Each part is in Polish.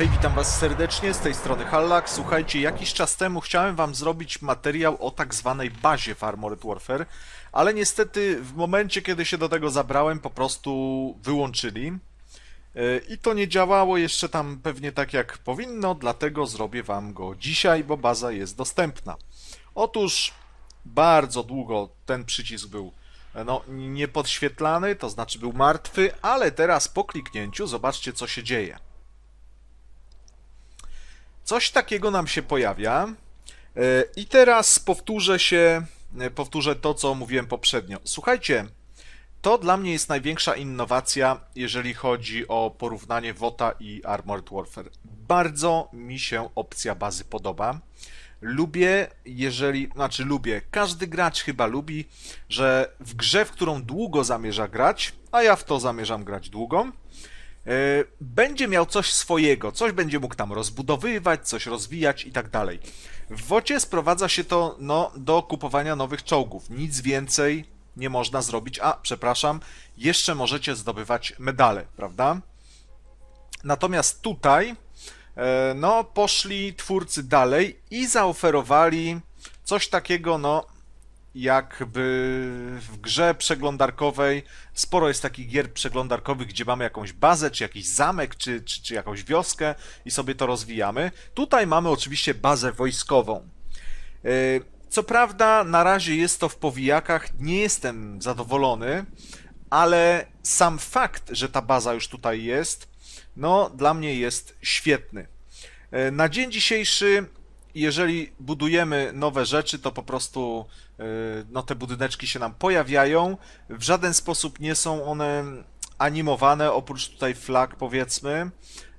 Hej, witam was serdecznie, z tej strony Hallak. Słuchajcie, jakiś czas temu chciałem wam zrobić materiał o tak zwanej bazie w Armored Warfare, ale niestety w momencie, kiedy się do tego zabrałem, po prostu wyłączyli. Yy, I to nie działało jeszcze tam pewnie tak jak powinno, dlatego zrobię wam go dzisiaj, bo baza jest dostępna. Otóż bardzo długo ten przycisk był no, niepodświetlany, to znaczy był martwy, ale teraz po kliknięciu zobaczcie co się dzieje. Coś takiego nam się pojawia. E, I teraz powtórzę się, e, powtórzę to, co mówiłem poprzednio. Słuchajcie, to dla mnie jest największa innowacja, jeżeli chodzi o porównanie WOTA i Armored Warfare. Bardzo mi się opcja bazy podoba. Lubię, jeżeli, znaczy lubię, każdy gracz chyba lubi, że w grze, w którą długo zamierza grać, a ja w to zamierzam grać długo, będzie miał coś swojego, coś będzie mógł tam rozbudowywać, coś rozwijać i tak dalej. W WOCie sprowadza się to no, do kupowania nowych czołgów. Nic więcej nie można zrobić. A, przepraszam, jeszcze możecie zdobywać medale, prawda? Natomiast tutaj e, no, poszli twórcy dalej i zaoferowali coś takiego, no, jakby w grze przeglądarkowej sporo jest takich gier przeglądarkowych, gdzie mamy jakąś bazę, czy jakiś zamek, czy, czy, czy jakąś wioskę i sobie to rozwijamy. Tutaj mamy oczywiście bazę wojskową. E, Co prawda, na razie jest to w powijakach, nie jestem zadowolony, ale sam fakt, że ta baza już tutaj jest, no dla mnie jest świetny. E, Na dzień dzisiejszy, jeżeli budujemy nowe rzeczy, to po prostu e, no, te budyneczki się nam pojawiają. W żaden sposób nie są one animowane, oprócz tutaj flag, powiedzmy.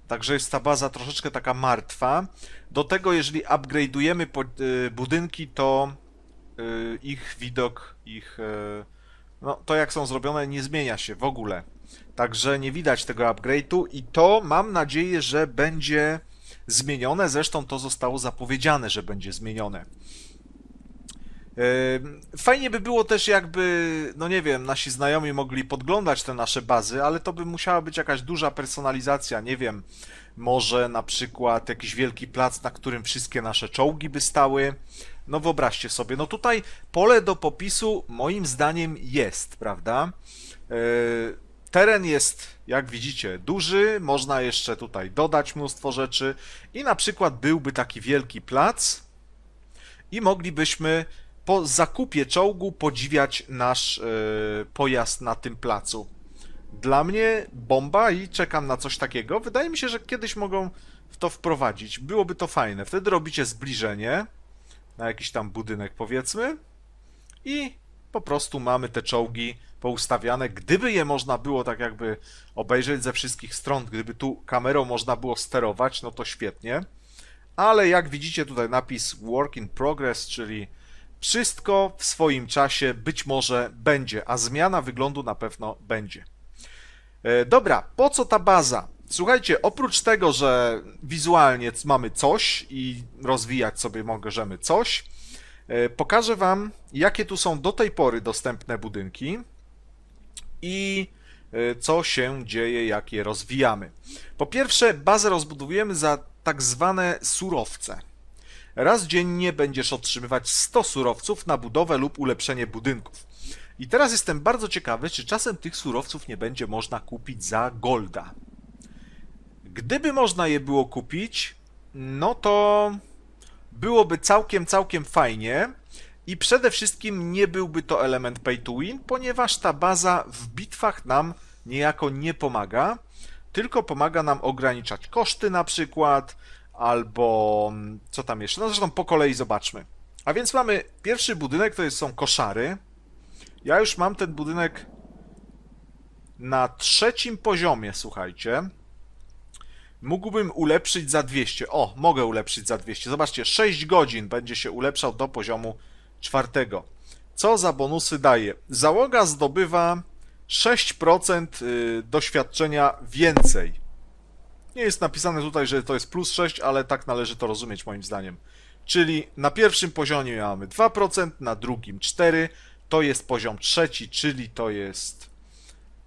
Także jest ta baza troszeczkę taka martwa. Do tego, jeżeli upgrade'ujemy y, budynki, to y, ich widok, ich y, no, to jak są zrobione nie zmienia się w ogóle. Także nie widać tego upgrade'u i to mam nadzieję, że będzie zmienione. Zresztą to zostało zapowiedziane, że będzie zmienione. Fajnie by było też jakby, no nie wiem, nasi znajomi mogli podglądać te nasze bazy, ale to by musiała być jakaś duża personalizacja, nie wiem, może na przykład jakiś wielki plac, na którym wszystkie nasze czołgi by stały. No wyobraźcie sobie, no tutaj pole do popisu moim zdaniem jest, prawda? Yy, Teren jest, jak widzicie, duży, można jeszcze tutaj dodać mnóstwo rzeczy i na przykład byłby taki wielki plac, i moglibyśmy po zakupie czołgu podziwiać nasz e, pojazd na tym placu. Dla mnie bomba i czekam na coś takiego. Wydaje mi się, że kiedyś mogą w to wprowadzić. Byłoby to fajne. Wtedy robicie zbliżenie na jakiś tam budynek, powiedzmy, i po prostu mamy te czołgi poustawiane. Gdyby je można było tak jakby obejrzeć ze wszystkich stron, gdyby tu kamerą można było sterować, no to świetnie ale jak widzicie tutaj napis Work in Progress, czyli wszystko w swoim czasie być może będzie, a zmiana wyglądu na pewno będzie. E, Dobra, po co ta baza? Słuchajcie, oprócz tego, że wizualnie mamy coś i rozwijać sobie możemy coś, e, pokażę Wam, jakie tu są do tej pory dostępne budynki i e, co się dzieje, jak je rozwijamy. Po pierwsze, bazę rozbudowujemy za tak zwane surowce. Raz dziennie będziesz otrzymywać 100 surowców na budowę lub ulepszenie budynków. I teraz jestem bardzo ciekawy, czy czasem tych surowców nie będzie można kupić za golda. Gdyby można je było kupić, no to byłoby całkiem, całkiem fajnie. I przede wszystkim nie byłby to element pay to win, ponieważ ta baza w bitwach nam niejako nie pomaga, tylko pomaga nam ograniczać koszty na przykład, albo mm, co tam jeszcze, no zresztą po kolei zobaczmy. A więc mamy pierwszy budynek, to jest, są koszary. Ja już mam ten budynek na trzecim poziomie, słuchajcie. Mógłbym ulepszyć za 200. O, mogę ulepszyć za 200. Zobaczcie, 6 godzin będzie się ulepszał do poziomu czwartego. Co za bonusy daje? Załoga zdobywa 6% y, doświadczenia więcej. Nie jest napisane tutaj, że to jest plus 6, ale tak należy to rozumieć moim zdaniem. Czyli na pierwszym poziomie mamy 2%, na drugim 4%, to jest poziom trzeci, czyli to jest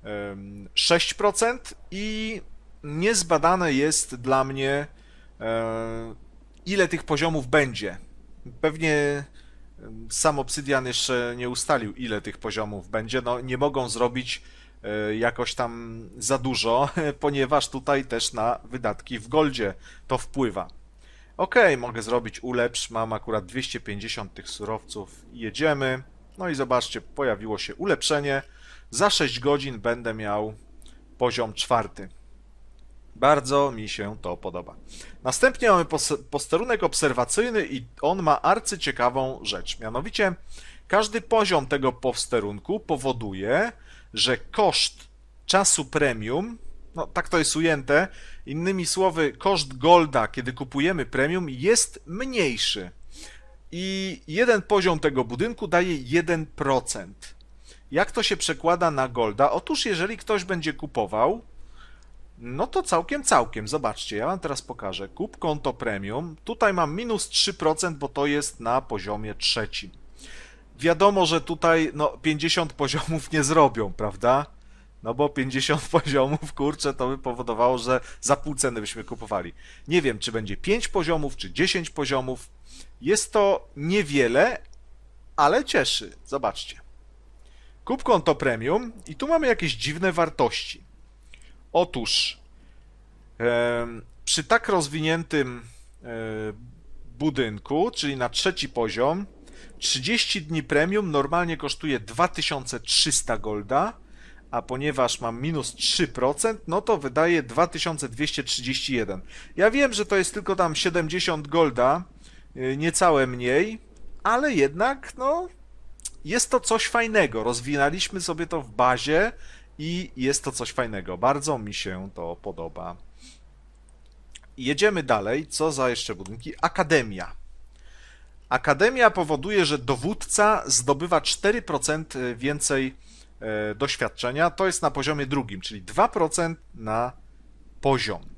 em, 6% i niezbadane jest dla mnie, e, ile tych poziomów będzie. Pewnie sam Obsydian jeszcze nie ustalił, ile tych poziomów będzie. No, nie mogą zrobić e, jakoś tam za dużo, ponieważ tutaj też na wydatki w Goldzie to wpływa. Ok, mogę zrobić ulepsz, mam akurat 250 tych surowców, jedziemy. No i zobaczcie, pojawiło się ulepszenie. Za 6 godzin będę miał poziom czwarty. Bardzo mi się to podoba. Następnie mamy posterunek obserwacyjny i on ma arcyciekawą rzecz. Mianowicie każdy poziom tego posterunku powoduje, że koszt czasu premium, no tak to jest ujęte, innymi słowy koszt golda, kiedy kupujemy premium jest mniejszy. I jeden poziom tego budynku daje 1%. Jak to się przekłada na golda? Otóż jeżeli ktoś będzie kupował no to całkiem, całkiem. Zobaczcie, ja wam teraz pokażę. Kup konto premium. Tutaj mam minus 3%, bo to jest na poziomie trzecim. Wiadomo, że tutaj no, 50 poziomów nie zrobią, prawda? No bo 50 poziomów, kurczę, to by powodowało, że za pół ceny byśmy kupowali. Nie wiem, czy będzie 5 poziomów, czy 10 poziomów. Jest to niewiele, ale cieszy. Zobaczcie. Kup konto premium i tu mamy jakieś dziwne wartości. Otóż przy tak rozwiniętym e, budynku, czyli na trzeci poziom, 30 dni premium normalnie kosztuje 2300 golda, a ponieważ mam minus 3%, no to wydaje 2231. Ja wiem, że to jest tylko tam 70 golda, e, niecałe mniej, ale jednak, no, jest to coś fajnego. Rozwinęliśmy sobie to w bazie i jest to coś fajnego. Bardzo mi się to podoba. Jedziemy dalej. Co za jeszcze budynki? Akademia. Akademia powoduje, że dowódca zdobywa 4% więcej e, doświadczenia. To jest na poziomie drugim, czyli 2% na poziom.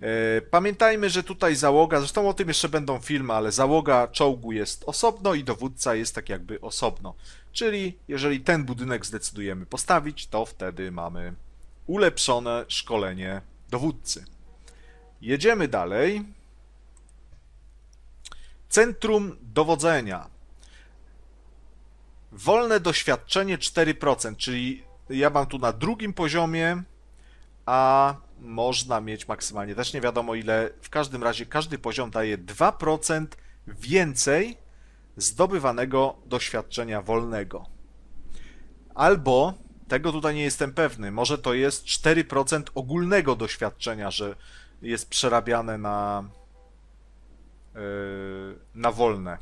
E, pamiętajmy, że tutaj załoga, zresztą o tym jeszcze będą filmy, ale załoga czołgu jest osobno i dowódca jest tak jakby osobno. Czyli jeżeli ten budynek zdecydujemy postawić, to wtedy mamy ulepszone szkolenie dowódcy. Jedziemy dalej. Centrum dowodzenia. Wolne doświadczenie 4%, czyli ja mam tu na drugim poziomie, a można mieć maksymalnie, też nie wiadomo ile, w każdym razie każdy poziom daje 2% więcej zdobywanego doświadczenia wolnego. Albo, tego tutaj nie jestem pewny, może to jest 4% ogólnego doświadczenia, że jest przerabiane na, yy, na wolne.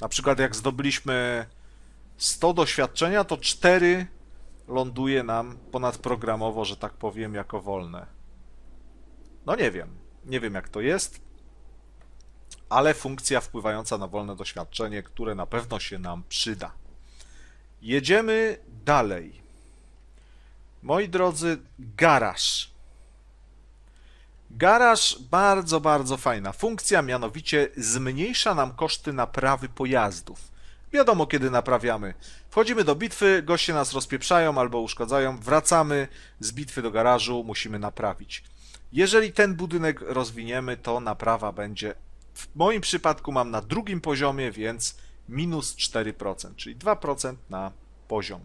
Na przykład jak zdobyliśmy 100 doświadczenia, to 4 ląduje nam ponadprogramowo, że tak powiem, jako wolne. No nie wiem. Nie wiem jak to jest ale funkcja wpływająca na wolne doświadczenie, które na pewno się nam przyda. Jedziemy dalej. Moi drodzy, garaż. Garaż bardzo, bardzo fajna funkcja, mianowicie zmniejsza nam koszty naprawy pojazdów. Wiadomo, kiedy naprawiamy. Wchodzimy do bitwy, goście nas rozpieprzają albo uszkadzają, wracamy z bitwy do garażu, musimy naprawić. Jeżeli ten budynek rozwiniemy, to naprawa będzie w moim przypadku mam na drugim poziomie, więc minus 4%, czyli 2% na poziom.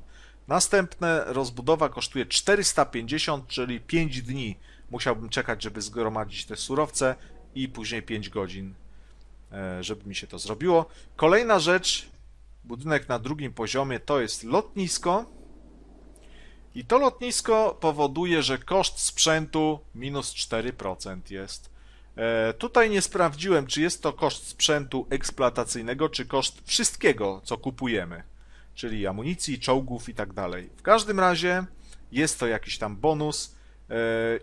Następne rozbudowa kosztuje 450, czyli 5 dni musiałbym czekać, żeby zgromadzić te surowce i później 5 godzin, e, żeby mi się to zrobiło. Kolejna rzecz, budynek na drugim poziomie to jest lotnisko. I to lotnisko powoduje, że koszt sprzętu minus 4% jest. E, tutaj nie sprawdziłem, czy jest to koszt sprzętu eksploatacyjnego, czy koszt wszystkiego, co kupujemy, czyli amunicji, czołgów i tak dalej. W każdym razie jest to jakiś tam bonus e,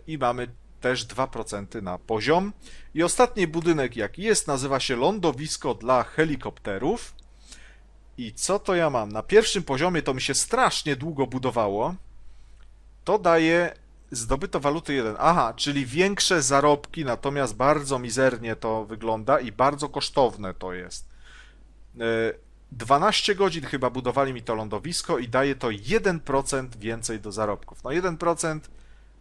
i mamy też 2% na poziom. I ostatni budynek, jaki jest, nazywa się lądowisko dla helikopterów. I co to ja mam? Na pierwszym poziomie to mi się strasznie długo budowało. To daje Zdobyto waluty 1. Aha, czyli większe zarobki, natomiast bardzo mizernie to wygląda i bardzo kosztowne to jest. 12 e, godzin chyba budowali mi to lądowisko i daje to 1% więcej do zarobków. No 1%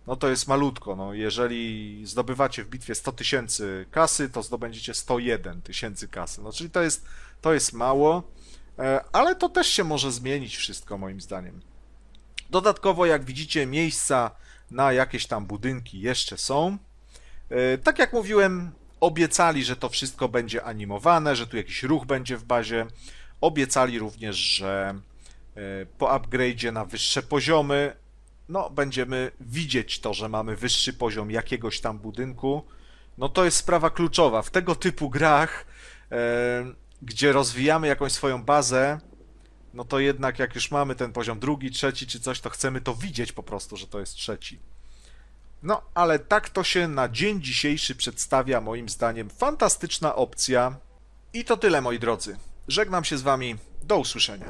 no to jest malutko. No, jeżeli zdobywacie w bitwie 100 tysięcy kasy, to zdobędziecie 101 tysięcy kasy. No, czyli to jest, to jest mało, e, ale to też się może zmienić wszystko, moim zdaniem. Dodatkowo, jak widzicie, miejsca na jakieś tam budynki jeszcze są. E, Tak jak mówiłem, obiecali, że to wszystko będzie animowane, że tu jakiś ruch będzie w bazie. Obiecali również, że e, po upgrade'zie na wyższe poziomy, no będziemy widzieć to, że mamy wyższy poziom jakiegoś tam budynku. No to jest sprawa kluczowa. W tego typu grach, e, gdzie rozwijamy jakąś swoją bazę, no to jednak jak już mamy ten poziom drugi, trzeci czy coś, to chcemy to widzieć po prostu, że to jest trzeci. No, ale tak to się na dzień dzisiejszy przedstawia, moim zdaniem, fantastyczna opcja. I to tyle, moi drodzy. Żegnam się z Wami. Do usłyszenia.